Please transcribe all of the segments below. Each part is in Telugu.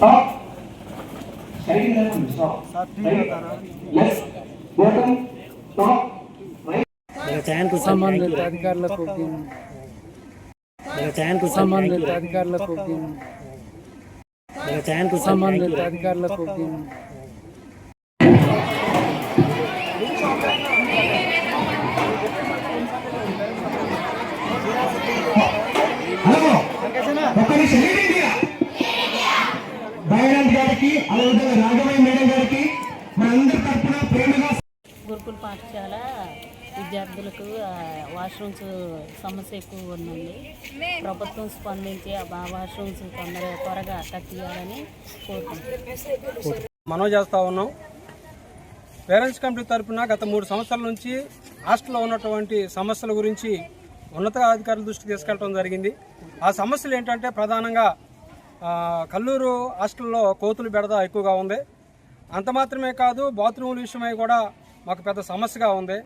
Stop. Side level, stop. Right. Left. Bottom. Top. Right. సంబంధిత అధికారులకు సంబంధిత అధికారులకు సంబంధిత అధికారులకు దయానంద్ గారికి అదేవిధంగా రాఘవయ్య మేడం గారికి మనందరి తరఫున ప్రేమగా గురుకుల పాఠశాల విద్యార్థులకు వాష్రూమ్స్ సమస్య ఎక్కువ ఉందండి. ప్రభుత్వం స్పందించి ఆ వాష్రూమ్స్ తొందరగా త్వరగా కట్టియాలని కోరుకుంటున్నాం. మనం చేస్తూ ఉన్నాం. పేరెంట్స్ కమిటీ తరపున గత మూడు సంవత్సరాల నుంచి హాస్టల్లో ఉన్నటువంటి సమస్యల గురించి ఉన్నత అధికారుల దృష్టికి తీసుకెళ్ళడం జరిగింది. ఆ సమస్యలు ఏంటంటే ప్రధానంగా కల్లూరు హాస్టల్లో కోతులు బెడద ఎక్కువగా ఉంది. అంత మాత్రమే కాదు బాత్రూముల విషయమై కూడా మాకు పెద్ద సమస్యగా ఉంది.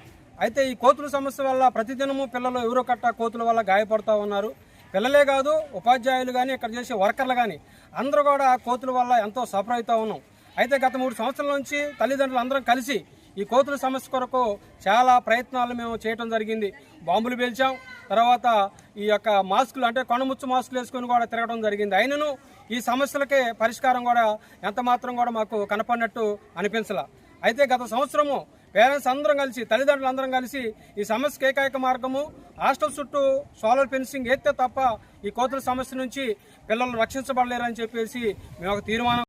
అయితే ఈ కోతుల సమస్య వల్ల ప్రతిదినము పిల్లలు ఎవరో కట్ట కోతుల వల్ల గాయపడుతూ ఉన్నారు. పిల్లలే కాదు ఉపాధ్యాయులు కానీ ఇక్కడ చేసే వర్కర్లు కానీ అందరూ కూడా కోతుల వల్ల ఎంతో సఫర్ అవుతూ ఉన్నాం. అయితే గత మూడు సంవత్సరాల నుంచి తల్లిదండ్రులు అందరం కలిసి ఈ కోతుల సమస్య కొరకు చాలా ప్రయత్నాలు మేము చేయటం జరిగింది. బాంబులు పేల్చాం. తర్వాత ఈ యొక్క మాస్కులు అంటే కొండముచ్చు మాస్కులు వేసుకొని కూడా తిరగడం జరిగింది. అయినను ఈ సమస్యలకే పరిష్కారం కూడా ఎంత మాత్రం కూడా మాకు కనపడినట్టు అనిపించలా. అయితే గత సంవత్సరము పేరెంట్స్ అందరం కలిసి తల్లిదండ్రులు అందరం కలిసి ఈ సమస్యకి ఏకైక మార్గము హాస్టల్ చుట్టూ సోలార్ ఫెన్సింగ్ ఎత్తే తప్ప ఈ కోతుల సమస్య నుంచి పిల్లలు రక్షించబడలేరని చెప్పేసి మేము ఒక తీర్మానం